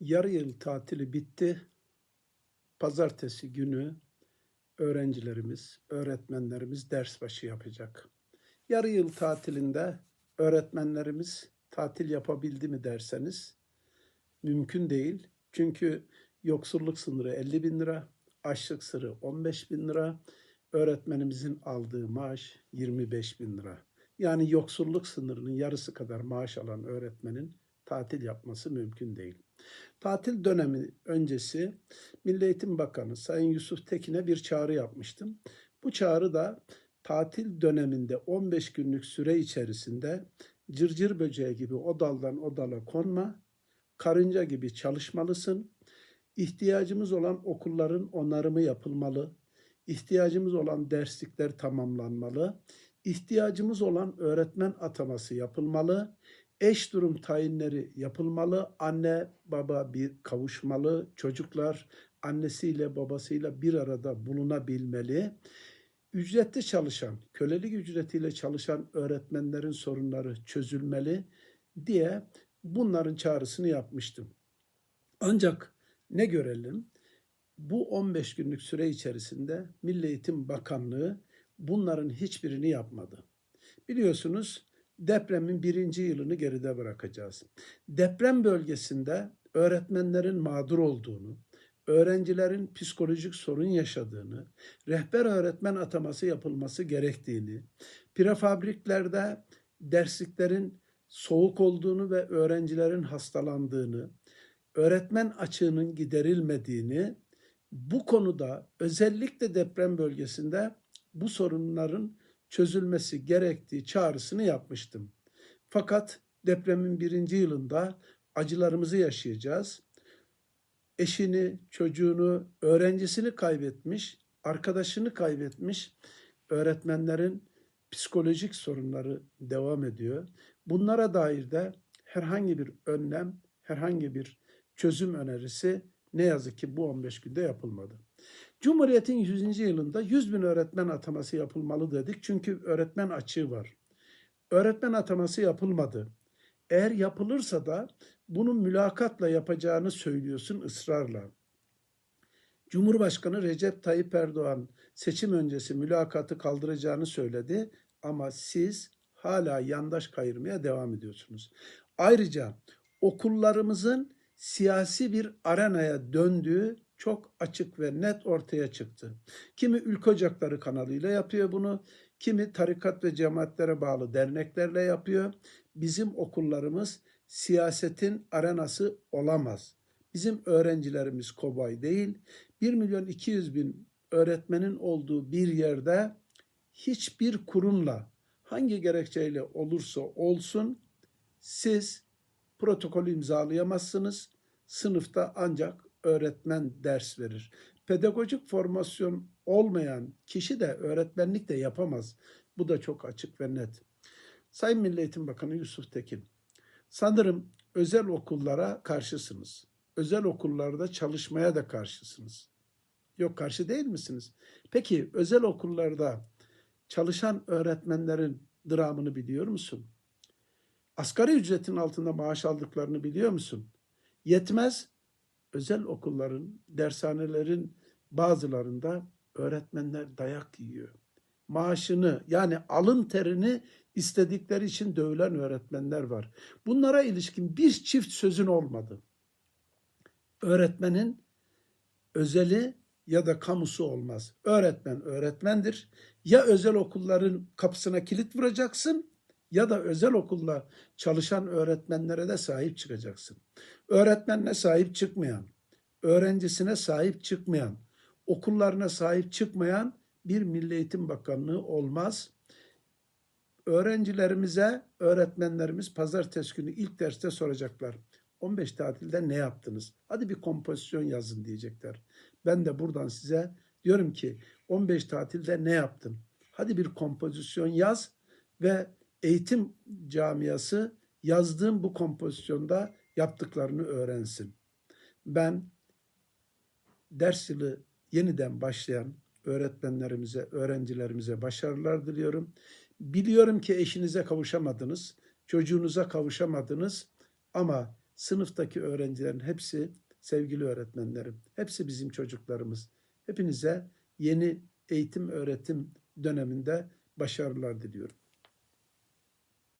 Yarı yıl tatili bitti. Pazartesi günü öğrencilerimiz, öğretmenlerimiz ders başı yapacak. Yarı yıl tatilinde öğretmenlerimiz tatil yapabildi mi derseniz mümkün değil. Çünkü yoksulluk sınırı 50 bin lira, açlık sınırı 15 bin lira, öğretmenimizin aldığı maaş 25 bin lira. Yani yoksulluk sınırının yarısı kadar maaş alan öğretmenin tatil yapması mümkün değil. Tatil dönemi öncesi Milli Eğitim Bakanı Sayın Yusuf Tekin'e bir çağrı yapmıştım. Bu çağrı da tatil döneminde 15 günlük süre içerisinde cırcır böceği gibi o daldan o dala konma, karınca gibi çalışmalısın. İhtiyacımız olan okulların onarımı yapılmalı. İhtiyacımız olan derslikler tamamlanmalı. İhtiyacımız olan öğretmen ataması yapılmalı. Eş durum tayinleri yapılmalı. Anne baba bir kavuşmalı. Çocuklar annesiyle babasıyla bir arada bulunabilmeli. Ücretli çalışan, kölelik ücretiyle çalışan öğretmenlerin sorunları çözülmeli diye bunların çağrısını yapmıştım. Ancak ne görelim? Bu 15 günlük süre içerisinde Milli Eğitim Bakanlığı bunların hiçbirini yapmadı. Biliyorsunuz depremin birinci yılını geride bırakacağız. Deprem bölgesinde öğretmenlerin mağdur olduğunu, öğrencilerin psikolojik sorun yaşadığını, rehber öğretmen ataması yapılması gerektiğini, prefabriklerde dersliklerin soğuk olduğunu ve öğrencilerin hastalandığını, öğretmen açığının giderilmediğini, bu konuda özellikle deprem bölgesinde bu sorunların çözülmesi gerektiği çağrısını yapmıştım. Fakat depremin birinci yılında acılarımızı yaşayacağız. Eşini, çocuğunu, öğrencisini kaybetmiş, arkadaşını kaybetmiş öğretmenlerin psikolojik sorunları devam ediyor. Bunlara dair de herhangi bir önlem, herhangi bir çözüm önerisi ne yazık ki bu 15 günde yapılmadı. Cumhuriyet'in 100. yılında 100 bin öğretmen ataması yapılmalı dedik. Çünkü öğretmen açığı var. Öğretmen ataması yapılmadı. Eğer yapılırsa da bunu mülakatla yapacağını söylüyorsun ısrarla. Cumhurbaşkanı Recep Tayyip Erdoğan seçim öncesi mülakatı kaldıracağını söyledi ama siz hala yandaş kayırmaya devam ediyorsunuz. Ayrıca okullarımızın siyasi bir arenaya döndüğü çok açık ve net ortaya çıktı. Kimi ülke ocakları kanalıyla yapıyor bunu, kimi tarikat ve cemaatlere bağlı derneklerle yapıyor. Bizim okullarımız siyasetin arenası olamaz. Bizim öğrencilerimiz kobay değil. 1 milyon 200 bin öğretmenin olduğu bir yerde hiçbir kurumla hangi gerekçeyle olursa olsun siz protokolü imzalayamazsınız. Sınıfta ancak öğretmen ders verir. Pedagojik formasyon olmayan kişi de öğretmenlik de yapamaz. Bu da çok açık ve net. Sayın Milli Eğitim Bakanı Yusuf Tekin, sanırım özel okullara karşısınız. Özel okullarda çalışmaya da karşısınız. Yok karşı değil misiniz? Peki özel okullarda çalışan öğretmenlerin dramını biliyor musun? Asgari ücretin altında maaş aldıklarını biliyor musun? Yetmez özel okulların, dershanelerin bazılarında öğretmenler dayak yiyor. Maaşını yani alın terini istedikleri için dövülen öğretmenler var. Bunlara ilişkin bir çift sözün olmadı. Öğretmenin özeli ya da kamusu olmaz. Öğretmen öğretmendir. Ya özel okulların kapısına kilit vuracaksın ya da özel okulda çalışan öğretmenlere de sahip çıkacaksın. Öğretmenine sahip çıkmayan, öğrencisine sahip çıkmayan, okullarına sahip çıkmayan bir Milli Eğitim Bakanlığı olmaz. Öğrencilerimize, öğretmenlerimiz pazartesi günü ilk derste soracaklar. 15 tatilde ne yaptınız? Hadi bir kompozisyon yazın diyecekler. Ben de buradan size diyorum ki 15 tatilde ne yaptın? Hadi bir kompozisyon yaz ve eğitim camiası yazdığım bu kompozisyonda yaptıklarını öğrensin. Ben ders yılı yeniden başlayan öğretmenlerimize, öğrencilerimize başarılar diliyorum. Biliyorum ki eşinize kavuşamadınız, çocuğunuza kavuşamadınız ama sınıftaki öğrencilerin hepsi sevgili öğretmenlerim. Hepsi bizim çocuklarımız. Hepinize yeni eğitim öğretim döneminde başarılar diliyorum.